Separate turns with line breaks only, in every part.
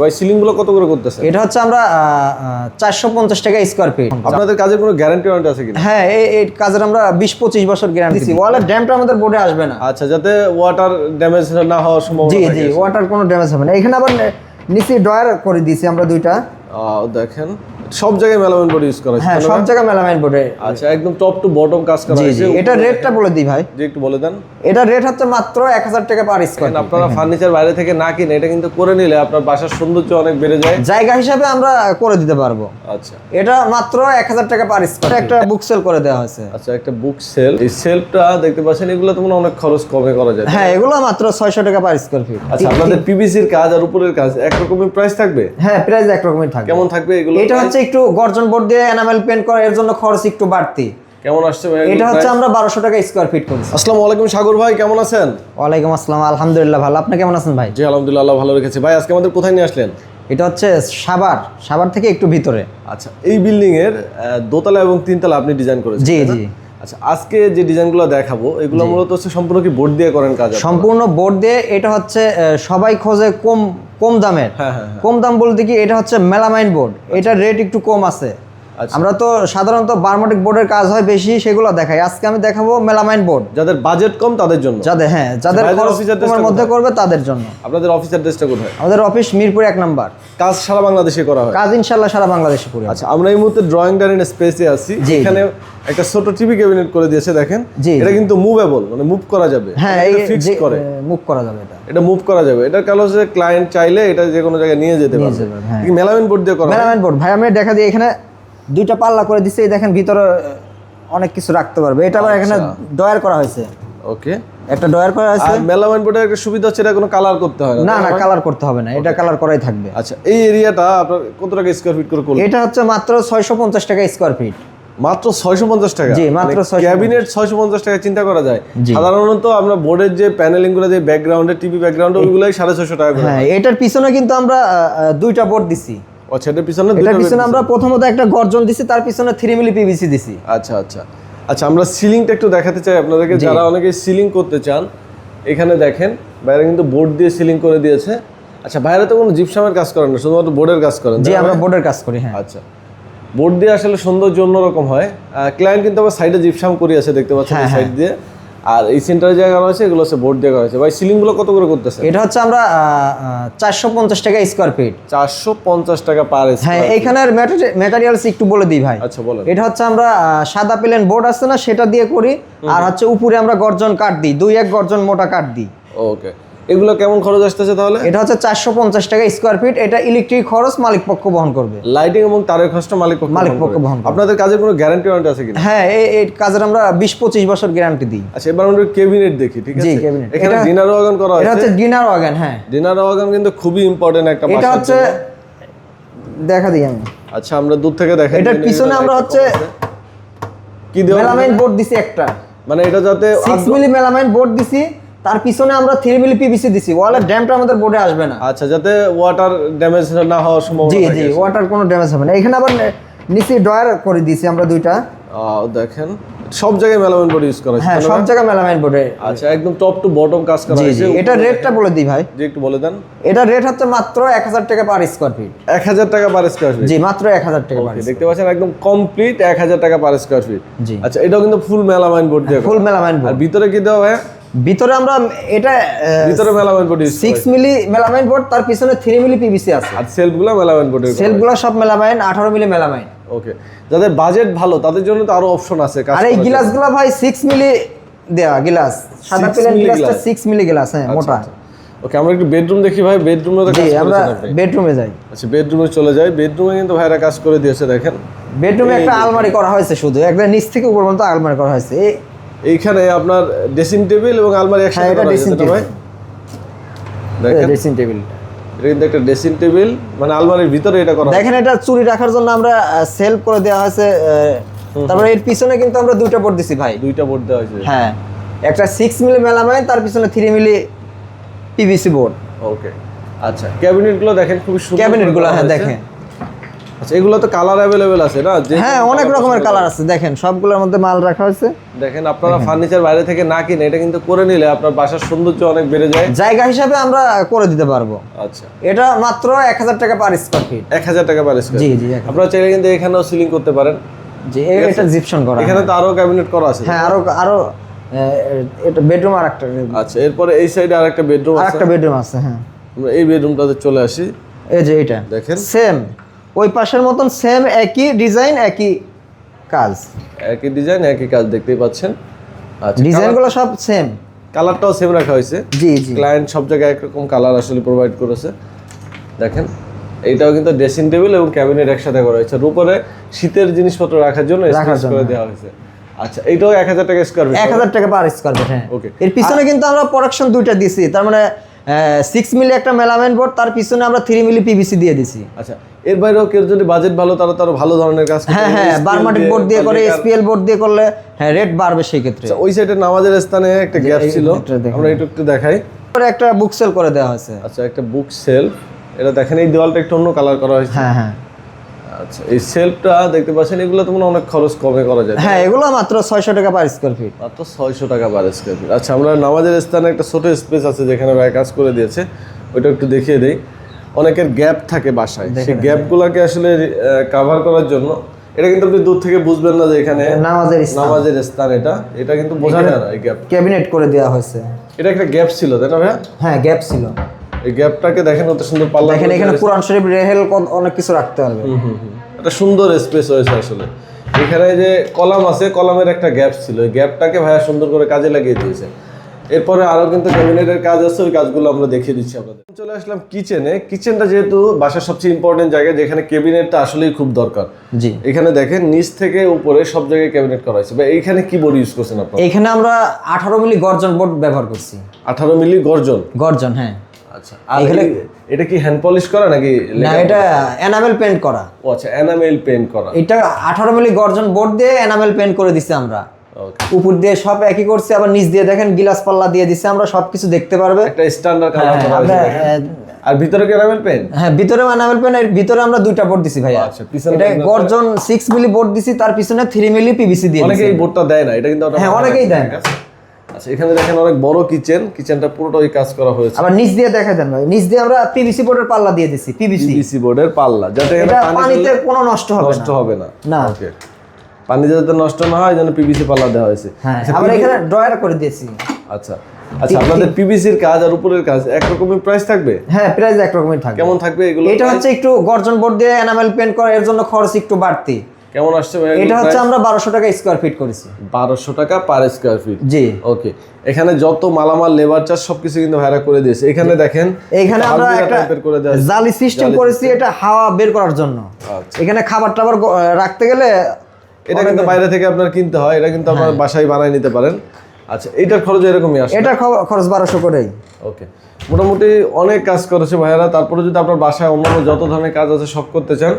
ভাই সিলিংগুলো কত করে করতেছে?
এটা হচ্ছে আমরা চারশো পঞ্চাশ টাকা স্কোয়ার ফিট
আপনাদের কাজের কোনো গ্যারান্টি ওয়ারেন্টি আছে কিনা?
হ্যাঁ এই এই কাজের আমরা বিশ পঁচিশ বছর গ্যারান্টি দিচ্ছি ওয়ালের ড্যামটা আমাদের বোর্ডে আসবে না।
আচ্ছা যাতে ওয়াটার ড্যামেজ না হওয়ার সম্ভাবনা
জি জি ওয়াটার কোনো ড্যামেজ হবে না। এখানে আবার নিচে ডয়ার করে দিয়েছি আমরা দুইটা।
দেখেন। সব জায়গায় মেলামেন বোর্ড ইউজ করা
হ্যাঁ সব জায়গায় মেলামাইন বোর্ডে
আচ্ছা একদম টপ টু বটম কাজ করা হয়েছে।
এটা রেটটা বলে দিই ভাই।
যে একটু বলে দেন।
এটা রেট হচ্ছে মাত্র এক হাজার টাকা পার স্কোয়ার
আপনারা ফার্নিচার বাইরে থেকে না কিনে এটা কিন্তু করে নিলে আপনার বাসার সৌন্দর্য অনেক বেড়ে যায়।
জায়গা হিসাবে আমরা করে দিতে পারব।
আচ্ছা।
এটা মাত্র এক হাজার টাকা পার স্কোয়ার একটা বুক সেল করে দেওয়া হয়েছে।
আচ্ছা একটা বুক সেল এই সেলফটা দেখতে পাচ্ছেন এগুলো তো মনে অনেক খরচ কমে করা যায়
হ্যাঁ এগুলো মাত্র ছয়শো টাকা পার স্কোয়ার ফিট
আচ্ছা আপনাদের পিভিসির কাজ আর উপরের কাজ একরকমের প্রাইস থাকবে?
হ্যাঁ প্রাইস একরকমই থাকবে।
কেমন থাকবে এগুলো?
এটা হচ্ছে একটু গর্জন বোর্ড দিয়ে এনামেল পেন্ট করা এর জন্য খরচ একটু বাড়তি।
কেমন আসছে ভাই?
এটা হচ্ছে আমরা বারোশো টাকা স্কোয়ার ফিট করছি।
আসসালামু আলাইকুম সাগর ভাই কেমন আছেন?
ওয়ালাইকুম আসসালাম আলহামদুলিল্লাহ ভালো। আপনি কেমন আছেন ভাই?
জি আলহামদুলিল্লাহ আল্লাহ ভালো রেখেছে। ভাই আজকে আমাদের কোথায় নিয়ে আসলেন?
এটা হচ্ছে সাবার সাবার থেকে একটু ভিতরে।
আচ্ছা এই বিল্ডিং এর দোতলা এবং তিনতলা আপনি ডিজাইন করেছেন
জি জি।
আচ্ছা আজকে যে ডিজাইনগুলো দেখাবো এগুলো মূলত হচ্ছে সম্পূর্ণ কি বোর্ড দিয়ে করেন কাজ
সম্পূর্ণ বোর্ড দিয়ে এটা হচ্ছে সবাই খোঁজে কম কম দামের।
হ্যাঁ হ্যাঁ
কম দাম বলতে কি এটা হচ্ছে মেলামাইন বোর্ড। এটার রেট একটু কম আছে।
আচ্ছা।
আমরা তো সাধারণত বারমোটিক বোর্ডের কাজ হয় বেশি সেগুলো দেখাই। আজকে আমি দেখাবো মেলামাইন বোর্ড।
যাদের বাজেট কম তাদের জন্য।
যাদের হ্যাঁ যাদের
address
কমের
টা
মধ্যে করবে তাদের জন্য।
আপনাদের অফিস অ্যাড্রেসটা কোথায়?
আমাদের অফিস মিরপুর এক নাম্বার।
কাজ সারা বাংলাদেশে করা হয়?
কাজ ইনশাল্লাহ সারা বাংলাদেশে করে
আচ্ছা আমরা এই মুহূর্তে ড্রয়িং ডাইনিং স্পেসে আছি। এখানে একটা ছোট টিভি ক্যাবিনেট করে দিয়েছে দেখেন। এটা কিন্তু মুভেবল মানে মুভ করা যাবে।
হ্যাঁ
ফিক্স করে।
মুভ করা যাবে এটা।
এটা মুভ করা যাবে। এটা কালো হচ্ছে ক্লায়েন্ট চাইলে এটা যে কোনো জায়গায় নিয়ে যেতে পারবে।
হ্যাঁ।
মেলামিন বোর্ড দিয়ে করা?
মেলামাইন বোর্ড ভাই আমি দেখা দিই এখানে দুইটা পাল্লা করে এই দেখেন ভিতরে অনেক কিছু রাখতে পারবে। এটা আবার এখানে
আচ্ছা।
ডয়ার করা হয়েছে।
ওকে।
একটা ডয়ার করা হয়েছে।
আর মেলামাইন বোর্ডের একটা সুবিধা হচ্ছে এটা কোনো কালার করতে হয় না
না না কালার করতে হবে না এটা কালার করাই থাকবে।
আচ্ছা এই এরিয়াটা আপনার কত টাকা স্কোয়ার ফিট করে করলেন?
এটা হচ্ছে মাত্র ছয়শো পঞ্চাশ টাকা স্কোয়ার ফিট
মাত্র ছয়শো পঞ্চাশ টাকা?
জি, মাত্র 650
ক্যাবিনেট ছয়শো পঞ্চাশ টাকা চিন্তা করা যায়। সাধারণত আমরা বোর্ডের যে প্যানেলিংগুলো যে ব্যাকগ্রাউন্ডে টিভি ব্যাকগ্রাউন্ড ওইগুলোই সাড়ে ছয়শো টাকা করে
হ্যাঁ এটার পিছনে কিন্তু আমরা দুইটা বোর্ড দিছি।
আচ্ছা এটার পিছনে
এটার পিছনে আমরা প্রথমত একটা গর্জন দিছি তার পিছনে থ্রি মিলি পিভিসি দিছি।
আচ্ছা আচ্ছা। আচ্ছা আমরা সিলিংটা একটু দেখাতে চাই আপনাদেরকে। যারা অনেকে সিলিং করতে চান এখানে দেখেন বাইরে কিন্তু বোর্ড দিয়ে সিলিং করে দিয়েছে। আচ্ছা বাইরে তো কোনো জিপসামের কাজ করেন না শুধুমাত্র বোর্ডের কাজ করেন না?
আমরা বোর্ডের কাজ করি হ্যাঁ।
আচ্ছা। বোর্ড দিয়ে আসলে সৌন্দর্য অন্যরকম হয়। ক্লায়েন্ট কিন্তু আবার সাইডে জিপসাম করে আছে দেখতে পাচ্ছেন
হ্যাঁ,
সাইড দিয়ে। আর এই সেন্টারে জায়গা রয়েছে এগুলো হচ্ছে বোর্ড দিয়ে করা হয়েছে ভাই সিলিংগুলো কত করে করতেছে
এটা হচ্ছে আমরা চারশো পঞ্চাশ টাকা স্কোয়ার ফিট
চারশো পঞ্চাশ টাকা পার
হ্যাঁ এইখানের ম্যাটেরিয়ালস একটু বলে দিই ভাই।
আচ্ছা বলো
এটা হচ্ছে আমরা সাদা প্লেন বোর্ড আছে না সেটা দিয়ে করি। আর হচ্ছে উপরে আমরা গর্জন কাঠ দিই। দুই এক গর্জন মোটা কাঠ দিই।
ওকে। এগুলো কেমন খরচ আসতেছে তাহলে?
এটা হচ্ছে চারশো পঞ্চাশ টাকা স্কোয়ার ফিট এটা ইলেকট্রিক খরচ মালিক পক্ষ বহন করবে।
লাইটিং এবং তারের খরচটা মালিক পক্ষ
মালিক পক্ষ বহন করবে।
আপনাদের কাজের কোনো গ্যারান্টি ওয়ারেন্টি আছে কিনা?
হ্যাঁ এই কাজের আমরা বিশ পঁচিশ বছর গ্যারান্টি দিই।
আচ্ছা এবার আমরা কেবিনেট দেখি ঠিক আছে?
cabinet।
এখানে ডিনার ওয়াগন করা
এটা হচ্ছে ডিনার ওয়াগন হ্যাঁ।
ডিনার ওয়াগন কিন্তু খুবই ইম্পর্টেন্ট একটা
এটা হচ্ছে দেখা দিই আমি।
আচ্ছা আমরা দূর থেকে দেখাই
এটার পিছনে আমরা হচ্ছে
কি দেওয়া
মেলামাইন বোর্ড দিছি একটা।
মানে এটা যাতে
সিক্স মিলি মেলামাইন বোর্ড দিছি। তার পিছনে আমরা থ্রি মিলি পিভিসি দিছি। ওয়ালের ড্যামটা আমাদের বোর্ডে আসবে না।
আচ্ছা যাতে ওয়াটার ড্যামেজ না হওয়ার সম্ভাবনা
জি জি ওয়াটার কোনো ড্যামেজ হবে না। এখানে আবার নিচে ডয়ার করে দিয়েছি আমরা দুইটা।
দেখেন সব জায়গায় মেলামিন বোর্ড ইউজ করা
হ্যাঁ সব জায়গায় মেলামাইন বোর্ডে
আচ্ছা একদম টপ টু বটম কাজ করা হয়েছে।
জি এটার রেটটা বলে দিই ভাই।
যে একটু বলে দেন।
এটার রেট হচ্ছে মাত্র এক হাজার টাকা পার স্কোয়ার ফিট
এক হাজার টাকা পার স্কোয়ার ফিট
জি মাত্র এক হাজার টাকা পার
দেখতে পাচ্ছেন একদম কমপ্লিট এক হাজার টাকা পার স্কোয়ার ফিট
জি।
আচ্ছা এটাও কিন্তু ফুল মেলামাইন বোর্ড দিয়ে
ফুল। মেলামাইন
আর ভিতরে কি দেওয়া হয়?
ভিতরে আমরা এটা
ভিতরে melamine use
six milli melamine board তার পিছনে থ্রি মিলি পিভিসি আছে।
আর সেলফগুলো মেলামাইন বোর্ডের
সেলগুলো সব মেলামাইন আঠারো মিলি মেলামাইন।
ওকে যাদের বাজেট ভালো তাদের জন্য তো আরও অপশন আছে
আর এই গ্লাসগুলো ভাই সিক্স মিলি দেওয়া গ্লাস। সাদা
6
প্লেন গ্লাসটা
glass?
সিক্স মিলি গ্লাস হ্যাঁ মোটা।
ওকে আমরা একটু বেডরুম দেখি ভাই বেডরুমে তো
আমরা বেডরুমে যাই।
আচ্ছা বেডরুমে চলে যাই। বেডরুমে কিন্তু ভাইরা কাজ করে দিয়েছে দেখেন।
বেডরুমে একটা আলমারি করা হয়েছে শুধু একটা নিচ থেকে উপর পর্যন্ত আলমারি করা হয়েছে। এই
এইখানে আপনার ড্রেসিং টেবিল এবং আলমারি একসাথে
হ্যাঁ,
করা তাই ভাই? দেখেন।
ড্রেসিং টেবিল
এটা একটা ড্রেসিং টেবিল মানে আলমারির ভিতরে এটা করা
দেখেন এটা চুরি রাখার জন্য আমরা সেল করে দেওয়া হয়েছে তারপরে এর পিছনে কিন্তু আমরা দুইটা বোর্ড দিছি ভাই।
দুইটা বোর্ড দেওয়া হয়েছে।
হ্যাঁ একটা সিক্স মিলি মেলামাইন তার পিছনে three milli PVC board
okay আচ্ছা ক্যাবিনেটগুলো দেখেন খুবই সুন্দর ক্যাবিনেটগুলো
হ্যাঁ দেখেন।
আচ্ছা এগুলো তো কালার অ্যাভেলেবেল আছে না?
হ্যাঁ অনেক রকমের কালার আছে দেখেন সবগুলোর মধ্যে মাল রাখা হয়েছে।
দেখেন আপনারা ফার্নিচার বাইরে থেকে না কিনে এটা কিন্তু করে নিলে আপনার বাসার সৌন্দর্য অনেক বেড়ে যায়।
জায়গা হিসাবে আমরা করে দিতে পারব।
আচ্ছা।
এটা মাত্র এক হাজার টাকা পার স্কোয়ার ফিট
এক হাজার টাকা পার স্কয়ার
জি জি
আপনারা চাইলে কিন্তু এখানেও সিলিং করতে পারেন।
এ- এটা জিপশন করা
এখানে তো আরও ক্যাবিনেট করা আছে।
হ্যাঁ আরও আরও এটা বেডরুম আর একটা
আচ্ছা এরপরে এই সাইডে আর একটা বেডরুম
আর
আছে
একটা বেডরুম আছে হ্যাঁ।
আমরা এই বেডরুমটাতে চলে আসি।
এই যে এটা
দেখেন।
সেম ওই পাশের মতন সেম একই ডিজাইন একই কাজ।
একই ডিজাইন একই কাজ দেখতেই পাচ্ছেন। আচ্ছা
ডিজাইনগুলো সব সেম
কালারটাও সেম রাখা হয়েছে।
জি জি।
ক্লায়েন্ট সব জায়গায় একরকম কালার আসলে প্রোভাইড করেছে। দেখেন এইটাও কিন্তু ড্রেসিং টেবিল এবং ক্যাবিনেট একসাথে করা হয়েছে। আর উপরে শীতের জিনিসপত্র রাখার জন্য স্পেস করে দেওয়া হয়েছে। আচ্ছা এইটাও এক হাজার টাকা স্কোয়ার
এক হাজার টাকা পার স্কোয়ার ফিট হ্যাঁ।
ওকে
এর পিছনে কিন্তু আমরা প্রোডাকশন দুইটা দিছি। তার মানে সিক্স মিলি একটা মেলামেন্ট বোর্ড তার পিছনে আমরা থ্রি মিলি পিভিসি দিয়ে দিছি।
আচ্ছা এর বাইরেও কেউ যদি বাজেট ভালো তারা তারও ভালো ধরনের কাজ
হ্যাঁ। হ্যাঁ বারমাটিক বোর্ড দিয়ে করে এসপিএল বোর্ড দিয়ে করলে হ্যাঁ রেট বাড়বে সেই ক্ষেত্রে
আচ্ছা, ওই সাইডে নামাজের স্থানে একটা গ্যাপ ছিল। আমরা একটু একটু দেখাই।
পরে একটা বুক সেল করে দেওয়া হয়েছে।
আচ্ছা একটা বুক সেলফ এটা দেখেন এই দেওয়ালটা একটু অন্য কালার করা হয়েছে।
হ্যাঁ হ্যাঁ।
আচ্ছা এই সেলফটা দেখতে পাচ্ছেন এগুলো তো মনে অনেক খরচ কমে করা যায়।
হ্যাঁ এগুলো মাত্র ছয়শো টাকা পার স্কোয়ার ফিট
মাত্র ছয়শো টাকা পার স্কোয়ার ফিট আচ্ছা আমরা নামাজের স্থানে একটা ছোট স্পেস আছে যেখানে ভাই কাজ করে দিয়েছে। ওইটা একটু দেখিয়ে দেই। অনেকের গ্যাপ থাকে বাসায়। সেই গ্যাপগুলোকে আসলে কাভার করার জন্য এটা কিন্তু আপনি দূর থেকে বুঝবেন না যে এখানে
নামাজের
নামাজের স্থান এটা। এটা কিন্তু বোঝা যায় না এই গ্যাপ
ক্যাবিনেট করে দেওয়া হয়েছে।
এটা একটা গ্যাপ ছিল তাই না ভাইয়া?
হ্যাঁ গ্যাপ ছিল।
এই গ্যাপটাকে দেখেন কত সুন্দর পাল্লা
দেখেন এখানে কোরআন শরীফ রেহেল কত- অনেক কিছু রাখতে পারবে
হুম হুম হুম। একটা সুন্দর স্পেস হয়েছে আসলে। এখানে যে কলাম আছে কলামের একটা গ্যাপ ছিল। ওই গ্যাপটাকে ভাইয়া সুন্দর করে কাজে লাগিয়ে দিয়েছে। এরপরে আরও কিন্তু ক্যাবিনেটের কাজ আছে ওই কাজগুলো আমরা দেখিয়ে দিচ্ছি আপনাদের। চলে আসলাম কিচেনে কিচেনটা যেহেতু বাসার সবচেয়ে ইম্পর্টেন্ট জায়গা যেখানে ক্যাবিনেটটা আসলেই খুব দরকার।
জি।
এখানে দেখেন নিচ থেকে উপরে সব জায়গায় ক্যাবিনেট করা হয়েছে। বা এইখানে কি বোর্ড ইউজ করছেন আপনারা?
এইখানে আমরা আঠারো মিলি গর্জন বোর্ড ব্যবহার করছি।
আঠারো মিলি গর্জন?
গর্জন হ্যাঁ।
আচ্ছা আর এই- এটা কি হ্যান্ড পলিশ করা নাকি
না এটা এনামেল পেন্ট করা।
ও আচ্ছা এনামেল পেন্ট করা।
এটা আঠারো মিলি গর্জন বোর্ড দিয়ে এনামেল পেন্ট করে দিছি আমরা। উপর দিয়ে সব একই করছে আবার নিচ দিয়ে দেখেন গিলাস পাল্লা দিয়ে দিছি আমরা সবকিছু দেখতে পারবে।
একটা স্ট্যান্ডার্ড কালার
হ্যাঁ,
করা হয়েছে আর ভিতরে কি এনামেল পেন্ট
হ্যাঁ ভিতরে এনামেল পেন্ট এর ভিতরে আমরা দুইটা বোর্ড দিছি ভাইয়া।
আচ্ছা, পিছনে
এটা গর্জন সিক্স মিলি বোর্ড দিছি তার পিছনে থ্রি মিলি পিভিসি দিয়ে
অনেকে এই বোর্ডটা দেয় না এটা কিন্তু
হ্যাঁ, অনেকেই দেয়
আচ্ছা এখানে দেখেন অনেক বড় কিচেন কিচেনটা পুরোটাই কাজ করা হয়েছে।
আবার নিচ দিয়ে দেখা দেন ভাই নিচ দিয়ে আমরা পিভিসি বোর্ডের পাল্লা দিয়ে দিছি পিভিসি
পিভিসি বোর্ডের পাল্লা যাতে
এটা পানিতে কোনো নষ্ট হবে
নষ্ট
না।
হবে না।
না।
ওকে পানি যাতে নষ্ট না হয় যেন পিভিসি পাল্লা দেওয়া হয়েছে।
হ্যাঁ
আচ্ছা,
আবার এখানে ড্রয়ার করে দিয়েছি।
আচ্ছা আচ্ছা আপনাদের পিভিসির কাজ আর উপরের কাজ একরকমের প্রাইস থাকবে?
হ্যাঁ প্রাইস একরকমই থাকবে।
কেমন থাকবে এগুলো?
এটা হচ্ছে একটু গর্জন বোর্ড দিয়ে এনামেল পেন্ট করা এর জন্য খরচ একটু বাড়তি।
কেমন আসছে ভাই
এটা হচ্ছে আমরা বারোশো টাকা স্কোয়ার ফিট করেছি।
বারোশো টাকা পার স্কোয়ার ফিট
জি।
ওকে এখানে যত মালামাল লেবার চার্জ সবকিছু কিন্তু ভাড়া করে দিয়েছে। এখানে দেখেন
এখানে আমরা একটা জালি সিস্টেম করেছি এটা হাওয়া বের করার জন্য।
আচ্ছা।
এখানে খাবার টাবার রাখতে গেলে
এটা কিন্তু বাইরে থেকে আপনার কিনতে হয় এটা কিন্তু আপনার বাসায় বানায় নিতে পারেন। আচ্ছা এটার খরচ এরকমই আসে
এটা খরচ বারোশো করেই।
ওকে। মোটামুটি অনেক কাজ করেছে ভাইয়ারা। তারপরে যদি আপনার বাসায় অন্যান্য যত ধরনের কাজ আছে সব করতে চান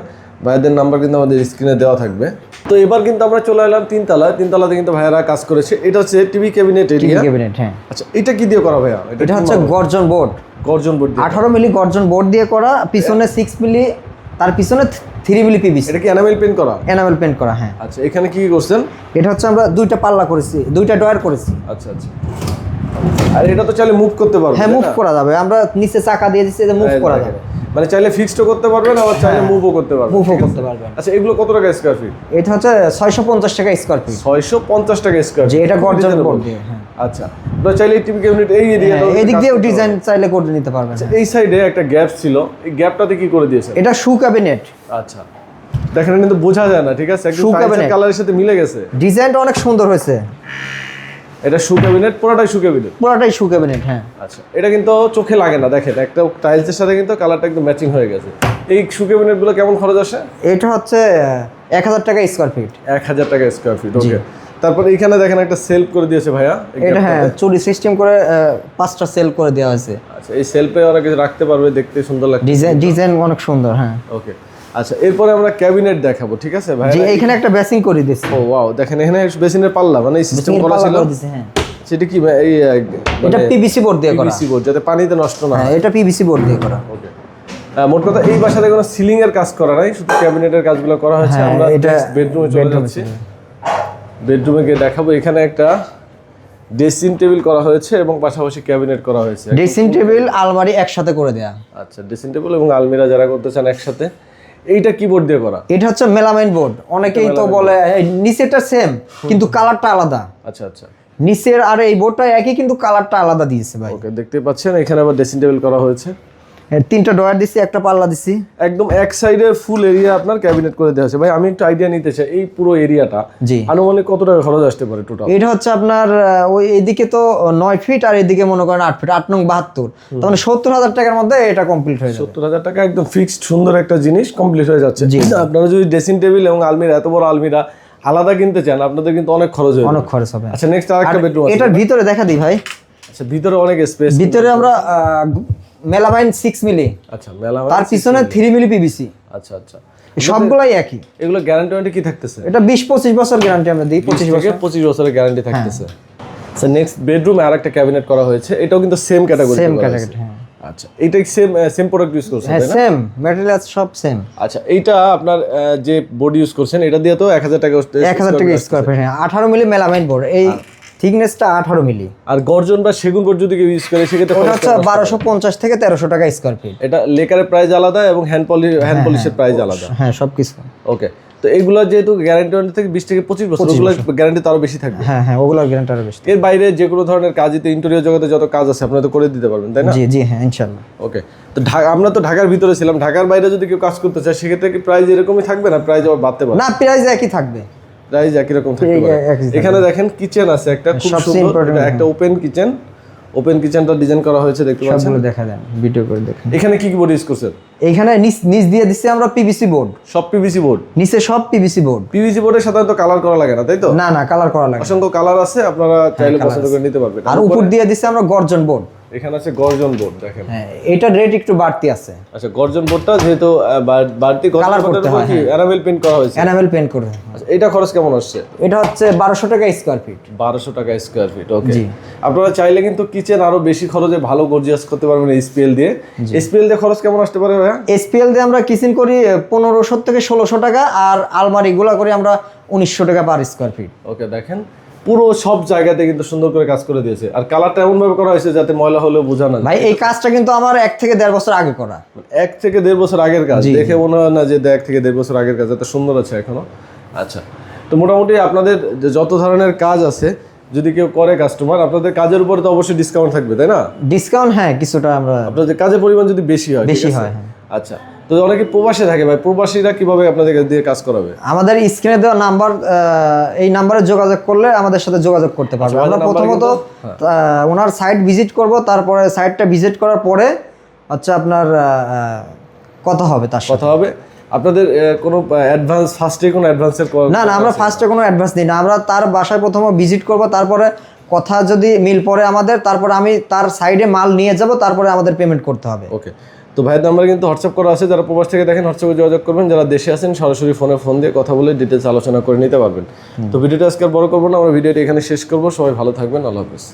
ভাইয়াদের নাম্বার কিন্তু আমাদের স্ক্রিনে দেওয়া থাকবে। তো এবার কিন্তু আমরা চলে এলাম তিনতলায়। তিনতলাতে কিন্তু ভাইয়ারা কাজ করেছে। এটা হচ্ছে টিভি ক্যাবিনেট এরিয়া।
ক্যাবিনেট হ্যাঁ।
আচ্ছা এটা কি দিয়ে করা ভাইয়া?
এটা হচ্ছে গর্জন বোর্ড।
গর্জন বোর্ড দিয়ে।
আঠারো মিলি গর্জন বোর্ড দিয়ে করা। পিছনে সিক্স মিলি তার পিছনে থ্রি ভিলি পিভিসি
এটা কি এনামেল পেন্ট করা?
এনামেল পেন্ট করা হ্যাঁ।
আচ্ছা এখানে কি করছেন?
এটা হচ্ছে আমরা দুইটা পাল্লা করেছি দুইটা ডয়ার করেছি।
আচ্ছা আচ্ছা। আর এটা তো চাইলে মুভ করতে পারব
হ্যাঁ মুভ করা যাবে। আমরা নিচে চাকা দিয়ে দিচ্ছি এটা মুভ করা যাবে।
মানে চাইলে ফিক্সডও করতে পারবেন আবার চাইলে মুভও করতে পারবেন।
মুভও করতে পারবেন।
আচ্ছা এগুলো কত টাকা স্কোয়ার ফিট
এটা হচ্ছে ছয়শো পঞ্চাশ টাকা স্কোয়ার ফিট
ছয়শো পঞ্চাশ টাকা স্কোয়ার
যে এটা গর্জন দিয়ে হ্যাঁ।
আচ্ছা আপনারা চাইলে টিভি ক্যাবিনেট এই এরিয়া
হ্যাঁ, এদিক দিয়েও ডিজাইন চাইলে করে নিতে পারবেন।
এই সাইডে একটা গ্যাপ ছিল এই গ্যাপটাতে কি করে দিয়েছে
এটা শু ক্যাবিনেট
আচ্ছা দেখেন কিন্তু বোঝা যায় না ঠিক আছে? একদম কালারের সাথে মিলে গেছে।
ডিজাইনটা অনেক সুন্দর হয়েছে।
এটা শু ক্যাবিনেট পুরোটাই শু ক্যাবিনেট
পুরোটাই শু ক্যাবিনেট হ্যাঁ।
আচ্ছা এটা কিন্তু চোখে লাগে না দেখেন একটা টাইলসের সাথে কিন্তু কালারটা একদম ম্যাচিং হয়ে গেছে। এই শু ক্যাবিনেটগুলো কেমন খরচ আসে?
এটা হচ্ছে এক হাজার টাকা স্কোয়ার ফিট
এক হাজার টাকা স্কোয়ার ফিট ওকে তারপর এইখানে দেখেন একটা সেলফ করে দিয়েছে ভাইয়া
এটা হ্যাঁ। চুরি সিস্টেম করে পাঁচটা সেল করে দেওয়া হয়েছে।
আচ্ছা এই সেলফে ওরা কিছু রাখতে পারবে দেখতে সুন্দর লাগছে।
ডিজাইন ডিজাইন অনেক সুন্দর হ্যাঁ।
ওকে আচ্ছা এরপরে আমরা ক্যাবিনেট দেখাবো ঠিক আছে ভাই?
এখানে একটা বেসিং করে দিচ্ছি
ও ওয়াও দেখেন এখানে বেসিনের পাল্লা মানে সিস্টেম করা ছিল
হ্যাঁ।
সেটা কি ভাই, এই
এটা পিভিসি বোর্ড দিয়ে করা।
পিভিসি বোর্ড যাতে পানিতে নষ্ট না হয়।
হ্যাঁ এটা পিভিসি বোর্ড দিয়ে করা।
ওকে মোট কথা এই বাসাতে কোনো সিলিং এর কাজ করা নাই শুধু ক্যাবিনেটের কাজগুলো করা হয়েছে।
হ্যাঁ,
আমরা
এটা
বেডরুমে চলে যাচ্ছি। বেডরুমে গিয়ে দেখাবো এখানে একটা ড্রেসিং টেবিল করা হয়েছে এবং পাশাপাশি ক্যাবিনেট করা হয়েছে।
ড্রেসিং টেবিল আলমারি একসাথে করে দেয়া।
আচ্ছা ড্রেসিং টেবিল এবং আলমিরা যারা করতে চান একসাথে। এইটা কিবোর্ড দিয়ে করা?
এটা হচ্ছে মেলামাইন বোর্ড। অনেকেই তো বলে নিচেটা সেম কিন্তু কালারটা আলাদা।
আচ্ছা আচ্ছা।
নিচের আর এই বোর্ডটা একই কিন্তু কালারটা আলাদা দিয়েছে ভাই।
ওকে দেখতে পাচ্ছেন এখানে আবার ড্রেসিং টেবিল করা হয়েছে।
তিনটা ডয়ার দিছি একটা পাল্লা দিছি।
একদম এক সাইডে ফুল এরিয়া আপনার ক্যাবিনেট করে দেওয়া আছে। ভাই আমি একটু আইডিয়া নিতে চাই এই পুরো এরিয়াটা
জি।
আনুমানিক কত টাকা খরচ আসতে পারে টোটাল
এটা হচ্ছে আপনার ওই এদিকে তো নয় ফিট আর এদিকে মনে করেন আট ফিট আট নং বাহাত্তর। তার মানে সত্তর হাজার টাকার মধ্যে এটা কমপ্লিট হয়ে যাবে।
সত্তর হাজার টাকা একদম ফিক্সড সুন্দর একটা জিনিস কমপ্লিট হয়ে যাচ্ছে।
জি।
আপনারা যদি ড্রেসিং টেবিল এবং আলমিরা এত বড় আলমিরা আলাদা কিনতে চান আপনাদের কিন্তু অনেক খরচ হয়ে যাবে।
অনেক খরচ হবে।
আচ্ছা নেক্সট আরেকটা বেডরুম আছে।
এটার ভিতরে দেখা দিই ভাই।
আচ্ছা ভিতরে অনেক স্পেস
ভিতরে আমরা মেলামাইন সিক্স মিলি
আচ্ছা মেলা
তার পিছনে থ্রি মিলি পিবিসি
আচ্ছা আচ্ছা।
সবগুলাই একই।
এগুলো গ্যারান্টি ওয়ারেন্টি কি থাকতেছে?
এটা বিশ পঁচিশ বছর গ্যারান্টি আমরা দিই পঁচিশ বছর।
পঁচিশ বছরের গ্যারান্টি থাকতেছে। আচ্ছা নেক্সট বেডরুমে আর একটা ক্যাবিনেট করা হয়েছে। এটাও কিন্তু সেম ক্যাটাগরি
সেম ক্যাটাগরি হ্যাঁ।
আচ্ছা এইটাই সেম সেম প্রোডাক্ট ইউজ করছেন
হ্যাঁ সেম ম্যাটেরিয়াল সব সেম
আচ্ছা এইটা আপনার যে বোর্ড ইউজ করছেন এটা দিয়ে তো এক হাজার টাকা
এক হাজার টাকা স্কোয়ার ফিট হ্যাঁ। আঠারো মিলি মেলামাইন বোর্ড এই থিকনেসটা আঠারো মিলি।
আর গর্জন বা সেগুন বোর্ড যদি কেউ ইউজ করে সেক্ষেত্রে
ওটা হচ্ছে বারোশো পঞ্চাশ থেকে তেরোশো টাকা স্কোয়ার ফিট
এটা লেকারের প্রাইস আলাদা এবং হ্যান্ড পলি হ্যান্ড পলিশের প্রাইস আলাদা।
হ্যাঁ সব কিছু।
ওকে তো এগুলো যেহেতু গ্যারান্টি ওয়ারেন্টি থেকে বিশ থেকে পঁচিশ বছর ওগুলো গ্যারান্টি তো আরও বেশি থাকবে।
হ্যাঁ হ্যাঁ ওগুলোর গ্যারান্টি আরও বেশি
এর বাইরে যে কোনো ধরনের কাজই তো ইন্টেরিয়র জগতে যত কাজ আছে আপনারা তো করে দিতে পারবেন তাই না?
জি জি হ্যাঁ ইনশাল্লাহ।
ওকে তো ঢাকা আমরা তো ঢাকার ভিতরে ছিলাম ঢাকার বাইরে যদি কেউ কাজ করতে চায় সেক্ষেত্রে কি প্রাইস এরকমই থাকবে না? প্রাইস আবার বাড়তে পারে?
না প্রাইস একই থাকবে।
প্রাইস একই রকম থাকতে পারে। এখানে দেখেন কিচেন আছে একটা খুব সুন্দর এটা একটা ওপেন কিচেন ওপেন কিচেনটা ডিজাইন করা হয়েছে দেখতে পাচ্ছেন?
দেখা দেন ভিডিও করে দেখেন।
এখানে কি কি বোর্ড ইউজ করছেন?
এইখানে নিচ নিচ দিয়ে দিচ্ছি আমরা পিভিসি বোর্ড
সব পিভিসি বোর্ড
নিচে সব পিভিসি বোর্ড
পিভিসি বোর্ডে সাধারণত কালার করা লাগে না তাই তো?
না না কালার করা লাগে
অসংখ্য কালার আছে আপনারা চাইলে পছন্দ করে নিতে পারবেন।
আর উপর দিয়ে দিচ্ছি আমরা গর্জন বোর্ড
এখানে আছে গর্জন বোর্ড দেখেন।
হ্যাঁ এটার রেট একটু বাড়তি আছে।
আচ্ছা গর্জন বোর্ডটা যেহেতু বাড়তি বোর্ডের
করতে হয়,
কি এনামেল পেন্ট করা হয়েছে?
এনামেল পেন্ট করে।
আচ্ছা, এটা খরচ কেমন আসছে
এটা হচ্ছে বারোশো টাকা স্কোয়ার ফিট
বারোশো টাকা স্কোয়ার ফিট ওকে
জি।
আপনারা চাইলে কিন্তু কিচেন আরও বেশি খরচে ভালো গর্জিয়াস করতে পারবেন এসপিএল দিয়ে। এসপিএল দিয়ে খরচ কেমন আসতে পারে ভাইয়া?
এসপিএল দিয়ে আমরা কিচেন করি পনেরোশো থেকে ষোলোশো টাকা আর আলমারি গুলা করি আমরা উনিশশো টাকা পার স্কোয়ার ফিট
ওকে দেখেন। পুরো সব জায়গাতে কিন্তু সুন্দর করে কাজ করে দিয়েছে। আর কালারটা এমন ভাবে করা হয়েছে যাতে ময়লা হলেও বোঝা না যায়।
ভাই এই কাজটা কিন্তু আমার এক থেকে দেড় বছর আগে করা।
এক থেকে দেড় বছর আগের কাজ। দেখে মনে হয় না যে এক থেকে দেড় বছর আগের কাজ। এত সুন্দর আছে এখনও। আচ্ছা তো মোটামুটি আপনাদের যে যত ধরনের কাজ আছে যদি কেউ করে কাস্টমার আপনাদের কাজের উপরে তো অবশ্যই ডিসকাউন্ট থাকবে তাই না?
ডিসকাউন্ট হ্যাঁ কিছুটা আমরা
আপনাদের কাজের পরিমাণ যদি বেশি হয়
বেশি হয়, হ্যাঁ।
আচ্ছা তো অনেকে প্রবাসে থাকে ভাই প্রবাসীরা কীভাবে আপনাদের দিয়ে কাজ করাবে?
আমাদের স্ক্রিনে দেওয়া নাম্বার এই নাম্বারে যোগাযোগ করলে আমাদের সাথে যোগাযোগ করতে পারবে।
আচ্ছা,
আমরা প্রথমত ওনার সাইট ভিজিট করব তারপরে সাইটটা ভিজিট করার পরে আচ্ছা আপনার কথা হবে তার
কথা হবে। আপনাদের কোনো অ্যাডভান্স ফার্স্টে কোনো অ্যাডভান্সের
না না আমরা ফার্স্টে কোনো অ্যাডভান্স দিই না। আমরা তার বাসায় প্রথমে ভিজিট করব তারপরে কথা যদি মিল পড়ে আমাদের তারপরে আমি তার সাইডে মাল নিয়ে যাব তারপরে আমাদের পেমেন্ট করতে হবে।
ওকে তো ভাইয়ের নাম্বার কিন্তু হোয়াটসঅ্যাপ করা আছে যারা প্রবাস থেকে দেখেন হোয়াটসঅ্যাপে যোগাযোগ করবেন যারা দেশে আছেন সরাসরি ফোনে ফোন দিয়ে কথা বলে ডিটেলস আলোচনা করে নিতে পারবেন। তো ভিডিওটা আজকে বড় করব না আমরা ভিডিওটা এখানে শেষ করব। সবাই ভালো থাকবেন আল্লাহ হাফেজ।